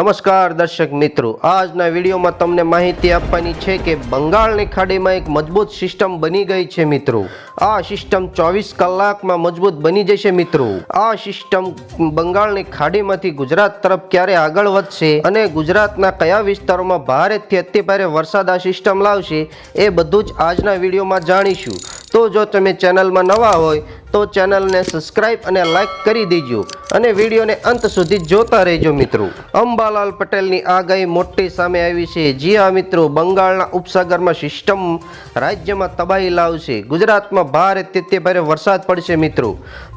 નમસ્કાર દર્શક મિત્રો. આજના વિડીયોમાં તમને માહિતી આપવાની છે કે બંગાળની ખાડીમાં એક મજબૂત સિસ્ટમ બની ગઈ છે મિત્રો. આ સિસ્ટમ ચોવીસ કલાકમાં મજબૂત બની જશે મિત્રો. આ સિસ્ટમ બંગાળની ખાડીમાંથી ગુજરાત તરફ ક્યારે આગળ વધશે અને ગુજરાતના કયા વિસ્તારોમાં ભારેથી અતિભારે વરસાદ આ સિસ્ટમ લાવશે એ બધું જ આજના વિડીયોમાં જાણીશું. તો જો તમે ચેનલમાં નવા હોય તો ચેનલને સબસ્ક્રાઇબ અને લાઇક કરી દેજો અને વિડીયોને અંત સુધી જોતા રહેજો મિત્રો. અંબાલાલ પટેલની આગાહી મોટી સામે આવી છે. જી હા મિત્રો, બંગાળના ઉપસાગરમાં સિસ્ટમ રાજ્યમાં તબાહી લાવશે. ગુજરાતમાં ભારે તેતે ભારે વરસાદ પડશે મિત્રો.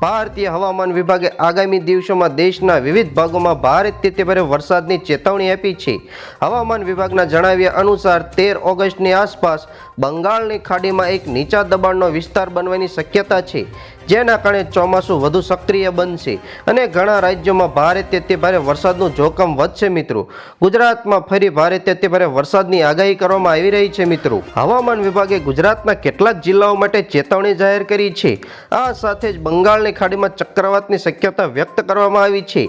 ભારતીય હવામાન વિભાગે આગામી દિવસોમાં દેશના વિવિધ ભાગોમાં ભારે તેતે ભારે વરસાદની ચેતવણી આપી છે. હવામાન વિભાગના જણાવ્યા અનુસાર, તેર ઓગસ્ટની આસપાસ બંગાળની ખાડીમાં એક નીચા દબાણનો વિસ્તાર બનવાની શક્યતા છે. જેના કારણે ચોમાસું વધુ સક્રિય બનશે અને ઘણા રાજ્યોમાં ભારે તેથી ભારે વરસાદનું જોખમ વધશે મિત્રો. ગુજરાતમાં ફરી ભારે તેથી ભારે વરસાદની આગાહી કરવામાં આવી રહી છે મિત્રો. હવામાન વિભાગે ગુજરાતના કેટલાક જિલ્લાઓ માટે ચેતવણી જાહેર કરી છે. આ સાથે જ બંગાળની ખાડીમાં ચક્રવાતની શક્યતા વ્યક્ત કરવામાં આવી છે.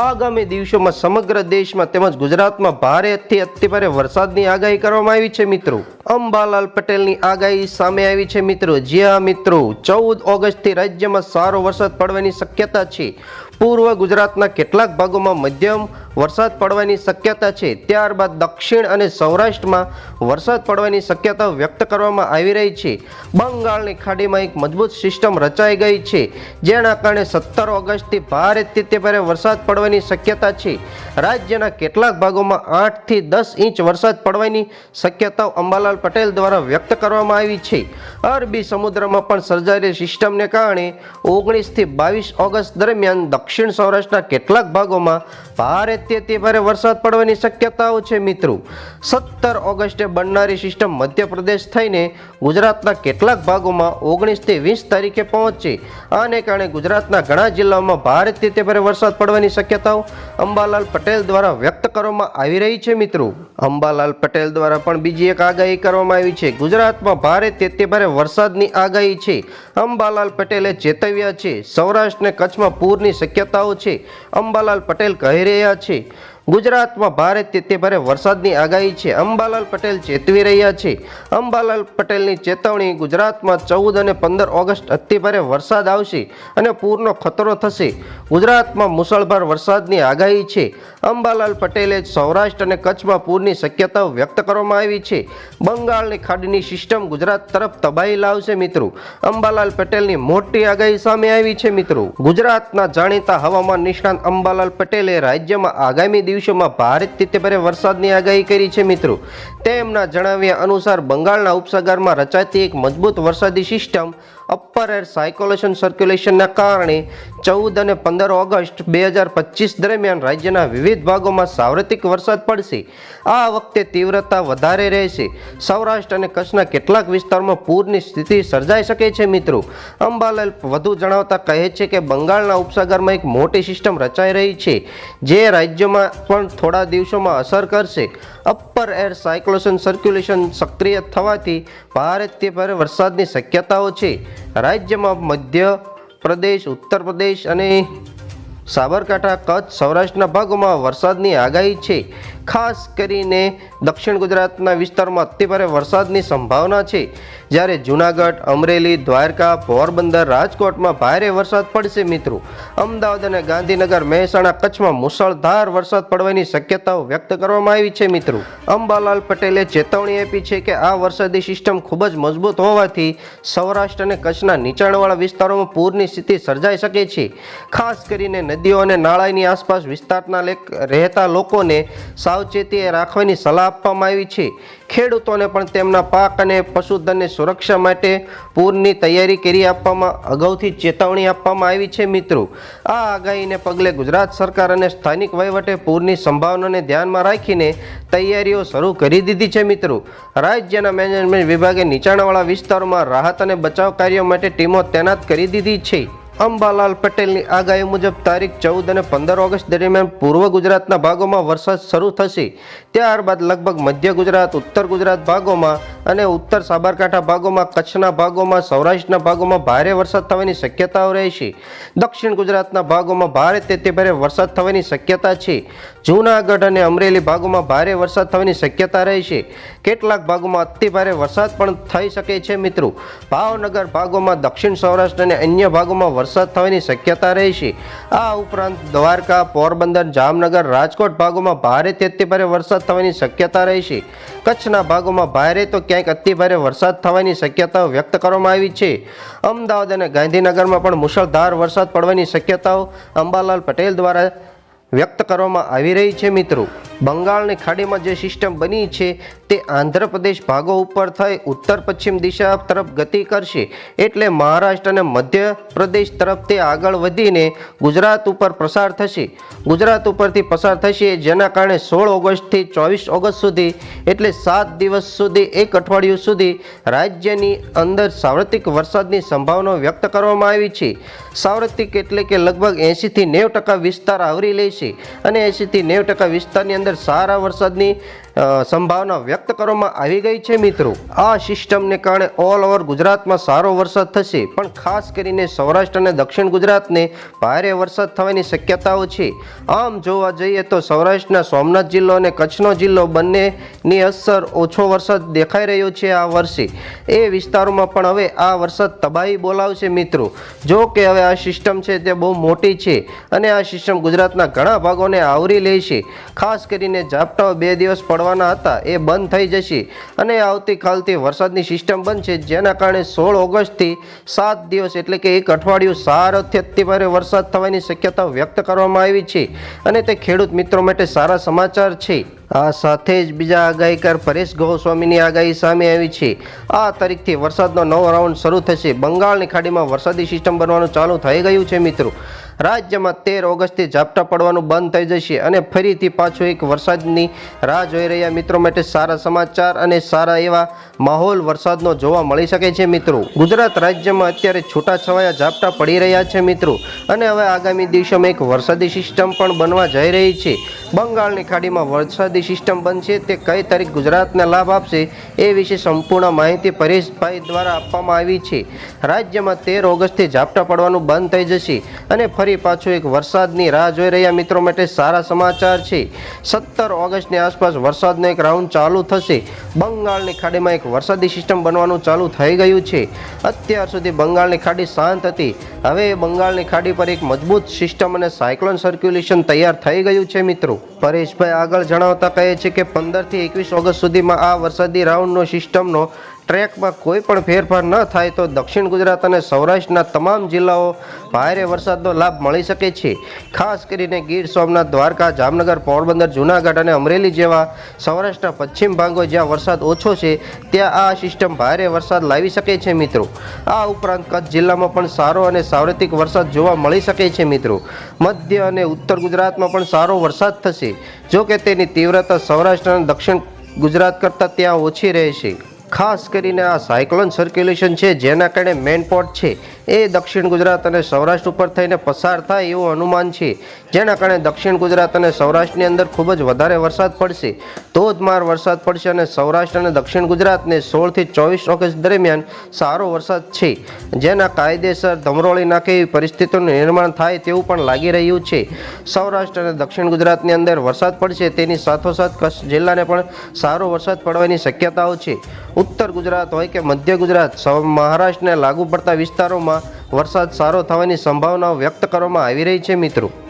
આગામી દિવસોમાં સમગ્ર દેશમાં તેમજ ગુજરાતમાં ભારેથી અતિભારે વરસાદની આગાહી કરવામાં આવી છે મિત્રો. અંબાલાલ પટેલની આગાહી સામે આવી છે મિત્રો. જી હા મિત્રો, ચૌદ ઓગસ્ટથી રાજ્યમાં સારો વરસાદ પડવાની શક્યતા છે. પૂર્વ ગુજરાતના કેટલાક ભાગોમાં મધ્યમ વરસાદ પડવાની શક્યતા છે. ત્યારબાદ દક્ષિણ અને સૌરાષ્ટ્રમાં વરસાદ પડવાની શક્યતા વ્યક્ત કરવામાં આવી રહી છે. બંગાળની ખાડીમાં એક મજબૂત સિસ્ટમ રચાઈ ગઈ છે. જેના કારણે સત્તર ઓગસ્ટથી ભારેથી તે ભારે વરસાદ પડવાની શક્યતા છે. રાજ્યના કેટલાક ભાગોમાં આઠથી દસ ઇંચ વરસાદ પડવાની શક્યતાઓ અંબાલાલ પટેલ દ્વારા વ્યક્ત કરવામાં આવી છે. અરબી સમુદ્રમાં પણ સર્જાયેલી સિસ્ટમને કારણે ઓગણીસથી બાવીસ ઓગસ્ટ દરમિયાન દક્ષિણ સૌરાષ્ટ્રના કેટલાક ભાગોમાં ભારે તે ભારે વરસાદ પડવાની શક્યતાઓ છે મિત્રો. સત્તર ઓગસ્ટે બનનારી સિસ્ટમ મધ્યપ્રદેશ થઈને ગુજરાતના કેટલાક ભાગોમાં ઓગણીસથી વીસ તારીખે પહોંચશે આને કારણે ગુજરાતના ઘણા જિલ્લાઓમાં ભારે તે ભારે વરસાદ પડવાની શક્યતાઓ અંબાલાલ પટેલ દ્વારા વ્યક્ત કરવામાં આવી રહી છે મિત્રો. અંબાલાલ પટેલ દ્વારા પણ બીજી એક આગાહી કરવામાં આવી છે. ગુજરાતમાં ભારે તે ભારે વરસાદની આગાહી છે. અંબાલાલ પટેલે ચેતવ્યા છે. સૌરાષ્ટ્ર અને કચ્છમાં પૂરની શક્યતાઓ છે. અંબાલાલ પટેલ કહી રહ્યા છે gente ગુજરાતમાં ભારે તેતે ભારે વરસાદની આગાહી છે. અંબાલાલ પટેલ ચેતવી રહ્યા છે. અંબાલાલ પટેલની ચેતવણી ગુજરાતમાં ચૌદ અને પંદર ઓગસ્ટ અતિભારે વરસાદ આવશે અને પૂરનો ખતરો થશે. ગુજરાતમાં મુસળભાર વરસાદની આગાહી છે. અંબાલાલ પટેલે સૌરાષ્ટ્ર અને કચ્છમાં પૂરની શક્યતાઓ વ્યક્ત કરવામાં આવી છે. બંગાળની ખાડીની સિસ્ટમ ગુજરાત તરફ તબાહી લાવશે મિત્રો. અંબાલાલ પટેલની મોટી આગાહી સામે આવી છે મિત્રો. ગુજરાતના જાણીતા હવામાન નિષ્ણાંત અંબાલાલ પટેલે રાજ્યમાં આગામી દિવસોમાં ભારે ભારે વરસાદની આગાહી કરી છે મિત્રો. તેમના જણાવ્યા અનુસાર બંગાળના ઉપસાગરમાં રચાતી એક મજબૂત વરસાદી સિસ્ટમ અપર એર સાયકોલેશન સર્ક્યુલેશનના કારણે ચૌદ અને પંદર ઓગસ્ટ બે હજાર પચીસ દરમિયાન રાજ્યના વિવિધ ભાગોમાં સાર્વત્રિક વરસાદ પડશે. આ વખતે તીવ્રતા વધારે રહેશે. સૌરાષ્ટ્ર અને કચ્છના કેટલાક વિસ્તારોમાં પૂરની સ્થિતિ સર્જાઈ શકે છે મિત્રો. અંબાલાલ વધુ જણાવતા કહે છે કે બંગાળના ઉપસાગરમાં એક મોટી સિસ્ટમ રચાઈ રહી છે, જે રાજ્યમાં પણ થોડા દિવસોમાં અસર કરશે. અપર એર સાયક્લોસન સર્ક્યુલેશન સક્રિય થવાથી ભારતીય ભારે વરસાદની શક્યતાઓ છે. રાજ્યમાં મધ્ય પ્રદેશ, ઉત્તર પ્રદેશ અને સાબરકાંઠા, કચ્છ, સૌરાષ્ટ્રના ભાગોમાં વરસાદની આગાહી છે. ખાસ કરીને દક્ષિણ ગુજરાતના વિસ્તારમાં અતિભારે વરસાદની સંભાવના છે. જ્યારે જૂનાગઢ, અમરેલી, દ્વારકા, પોરબંદર રાજકોટમાં ભારે વરસાદ પડશે મિત્રો. અમદાવાદ અને ગાંધીનગર, મહેસાણા કચ્છમાં મુસળધાર વરસાદ પડવાની શક્યતાઓ વ્યક્ત કરવામાં આવી છે મિત્રો. અંબાલાલ પટેલે ચેતવણી આપી છે કે આ વરસાદી સિસ્ટમ ખૂબ જ મજબૂત હોવાથી સૌરાષ્ટ્ર અને કચ્છના નીચાણવાળા વિસ્તારોમાં પૂરની સ્થિતિ સર્જાઈ શકે છે. ખાસ કરીને નદીઓ અને નાળાની આસપાસ વિસ્તારના રહેતા લોકોને સાવચેતી રાખવાની સલાહ આપવામાં આવી છે. ખેડૂતોને પણ તેમના પાક અને પશુધનની સુરક્ષા માટે પૂરની તૈયારી કરી આપવામાં, અગાઉથી ચેતવણી આપવામાં આવી છે મિત્રો. આ આગાહીને પગલે ગુજરાત સરકાર અને સ્થાનિક વહીવટે પૂરની સંભાવનાને ધ્યાનમાં રાખીને તૈયારીઓ શરૂ કરી દીધી છે મિત્રો. રાજ્યના મેનેજમેન્ટ વિભાગે નીચાણવાળા વિસ્તારોમાં રાહત અને બચાવ કાર્યો માટે ટીમો તૈનાત કરી દીધી છે. અંબાલાલ પટેલની આગાહી મુજબ તારીખ ચૌદ અને પંદર ઓગસ્ટ દરમિયાન પૂર્વ ગુજરાતના ભાગોમાં વરસાદ શરૂ થશે. ત્યારબાદ લગભગ મધ્ય ગુજરાત, ઉત્તર ગુજરાત ભાગોમાં અને ઉત્તર સાબરકાંઠા ભાગોમાં, કચ્છના ભાગોમાં, સૌરાષ્ટ્રના ભાગોમાં ભારે વરસાદ થવાની શક્યતાઓ રહેશે દક્ષિણ ગુજરાતના ભાગોમાં ભારે તેથી ભારે વરસાદ થવાની શક્યતા છે. જૂનાગઢ અને અમરેલી ભાગોમાં ભારે વરસાદ થવાની શક્યતા રહેશે કેટલાક ભાગોમાં અતિ વરસાદ પણ થઈ શકે છે મિત્રો. ભાવનગર ભાગોમાં, દક્ષિણ સૌરાષ્ટ્ર અને અન્ય ભાગોમાં વરસાદ થવાની શક્યતા રહેશે આ ઉપરાંત દ્વારકા, પોરબંદર, જામનગર, રાજકોટ ભાગોમાં ભારે તેથી ભારે વરસાદ થવાની શક્યતા રહેશે કચ્છના ભાગોમાં ભારે તો ક્યાંક અતિભારે વરસાદ થવાની શક્યતાઓ વ્યક્ત કરવામાં આવી છે. અમદાવાદ અને ગાંધીનગરમાં પણ મુશળધાર વરસાદ પડવાની શક્યતાઓ અંબાલાલ પટેલ દ્વારા વ્યક્ત કરવામાં આવી રહી છે મિત્રો. બંગાળની ખાડીમાં જે સિસ્ટમ બની છે તે આંધ્રપ્રદેશ ભાગો ઉપર થઈ, ઉત્તર પશ્ચિમ દિશા તરફ ગતિ કરશે. એટલે મહારાષ્ટ્ર અને મધ્ય પ્રદેશ તરફ તે આગળ વધીને ગુજરાત ઉપર પ્રસાર થશે. ગુજરાત ઉપરથી પસાર થશે જેના કારણે સોળ ઓગસ્ટથી ચોવીસ ઓગસ્ટ સુધી, એટલે સાત દિવસ સુધી, એક અઠવાડિયું સુધી રાજ્યની અંદર સાર્વત્રિક વરસાદની સંભાવના વ્યક્ત કરવામાં આવી છે. સાર્વત્રિક એટલે કે લગભગ એંશીથી નેવ ટકા વિસ્તાર આવરી લેશે અને એંશીથી નેવ ટકા વિસ્તારની અંદર સારા વરસાદની સંભાવના વ્યક્ત કરવામાં આવી ગઈ છે મિત્રો. આ સિસ્ટમને કારણે ઓલ ઓવર ગુજરાતમાં સારો વરસાદ થશે. પણ ખાસ કરીને સૌરાષ્ટ્ર અને દક્ષિણ ગુજરાતને ભારે વરસાદ થવાની શક્યતાઓ છે. આમ જોવા જઈએ તો સૌરાષ્ટ્રના સોમનાથ જિલ્લો અને કચ્છનો જિલ્લો બંનેની અસર ઓછો વરસાદ દેખાઈ રહ્યો છે આ વર્ષે. એ વિસ્તારોમાં પણ હવે આ વરસાદ તબાહી બોલાવશે મિત્રો. જો કે હવે આ સિસ્ટમ છે તે બહુ મોટી છે અને આ સિસ્ટમ ગુજરાતના ઘણા ભાગોને આવરી લે છે. ખાસ કરીને ઝાપટાઓ બે દિવસ પડવાના હતા, એ બંધ થઈ જશે. અને આવતીકાલથી વરસાદની સિસ્ટમ બનશે, જેના કારણે સોળ ઓગસ્ટથી સાત દિવસ એટલે કે એક અઠવાડિયું સારથી અતિભારે વરસાદ થવાની શક્યતા વ્યક્ત કરવામાં આવી છે. અને તે ખેડૂત મિત્રો માટે સારા સમાચાર છે. આ સાથે જ બીજા આગાહીકાર પરેશ ગોસ્વામીની આગાહી સામે આવી છે. આ તારીખથી વરસાદનો નવો રાઉન્ડ શરૂ થશે. બંગાળની ખાડીમાં વરસાદી સિસ્ટમ બનવાનું ચાલુ થઈ ગયું છે મિત્રો. રાજ્યમાં તેર ઓગસ્ટથી ઝાપટા પડવાનું બંધ થઈ જશે અને ફરીથી પાછું એક વરસાદની રાહ જોઈ રહ્યા મિત્રો માટે સારા સમાચાર અને સારા એવા માહોલ વરસાદનો જોવા મળી શકે છે મિત્રો. ગુજરાત રાજ્યમાં અત્યારે છૂટાછવાયા ઝાપટા પડી રહ્યા છે મિત્રો અને હવે આગામી દિવસોમાં એક વરસાદી સિસ્ટમ પણ બનવા જઈ રહી છે. બંગાળની ખાડીમાં વરસાદી સિસ્ટમ બનશે તે કઈ તારીખ ગુજરાતને લાભ આપશે એ વિશે સંપૂર્ણ માહિતી પરેશભાઈ દ્વારા આપવામાં આવી છે. રાજ્યમાં તેર ઓગસ્ટથી ઝાપટા પડવાનું બંધ થઈ જશે અને ફરી પાછું એક વરસાદની રાહ જોઈ રહ્યા મિત્રો માટે સારા સમાચાર છે. સત્તર ઓગસ્ટની આસપાસ વરસાદનો એક રાઉન્ડ ચાલુ થશે. બંગાળની ખાડીમાં એક વરસાદી સિસ્ટમ બનવાનું ચાલુ થઈ ગયું છે. અત્યાર સુધી બંગાળની ખાડી શાંત હતી. હવે બંગાળની ખાડી પર એક મજબૂત સિસ્ટમ અને સાયક્લોન સર્ક્યુલેશન તૈયાર થઈ ગયું છે મિત્રો. પરેશભાઈ આગળ જણાવતા કહે છે કે પંદરથી એકવીસ ઓગસ્ટ સુધીમાં આ વરસાદી રાઉન્ડનો સિસ્ટમનો ટ્રેકમાં કોઈ પણ ફેરફાર ન થાય તો દક્ષિણ ગુજરાત અને સૌરાષ્ટ્રના તમામ જિલ્લાઓ ભારે વરસાદનો લાભ મળી શકે છે. ખાસ કરીને ગીર સોમનાથ, દ્વારકા, જામનગર, પોરબંદર, જૂનાગઢ અને અમરેલી જેવા સૌરાષ્ટ્રના પશ્ચિમ ભાગો જ્યાં વરસાદ ઓછો છે, ત્યાં આ સિસ્ટમ ભારે વરસાદ લાવી શકે છે મિત્રો. આ ઉપરાંત કચ્છ જિલ્લામાં પણ સારો અને સાર્વત્રિક વરસાદ જોવા મળી શકે છે મિત્રો. મધ્ય અને ઉત્તર ગુજરાતમાં પણ સારો વરસાદ થશે જો કે તેની તીવ્રતા સૌરાષ્ટ્ર અને દક્ષિણ ગુજરાત કરતાં ત્યાં ઓછી રહેશે. ખાસ કરીને આ સાયક્લોન સર્ક્યુલેશન છે, જેના કારણે મેન પોટ છે, એ દક્ષિણ ગુજરાત અને સૌરાષ્ટ્ર ઉપર થઈને પસાર થાય એવું અનુમાન છે. જેના કારણે દક્ષિણ ગુજરાત અને સૌરાષ્ટ્રની અંદર ખૂબ જ વધારે વરસાદ પડશે. ધોધમાર વરસાદ પડશે અને સૌરાષ્ટ્ર અને દક્ષિણ ગુજરાતને સોળથી ચોવીસ ઓગસ્ટ દરમિયાન સારો વરસાદ છે. જેના કાયદેસર ધમરોળી નાખે એવી પરિસ્થિતિનું નિર્માણ થાય તેવું પણ લાગી રહ્યું છે. સૌરાષ્ટ્ર અને દક્ષિણ ગુજરાતની અંદર વરસાદ પડશે તેની સાથોસાથ કચ્છ જિલ્લાને પણ સારો વરસાદ પડવાની શક્યતાઓ છે. ઉત્તર ગુજરાત હોય કે મધ્ય ગુજરાત મહારાષ્ટ્રને લાગુ પડતા વિસ્તારોમાં વરસાદ સારો થવાની સંભાવનાઓ વ્યક્ત કરવામાં આવી રહી છે મિત્રો.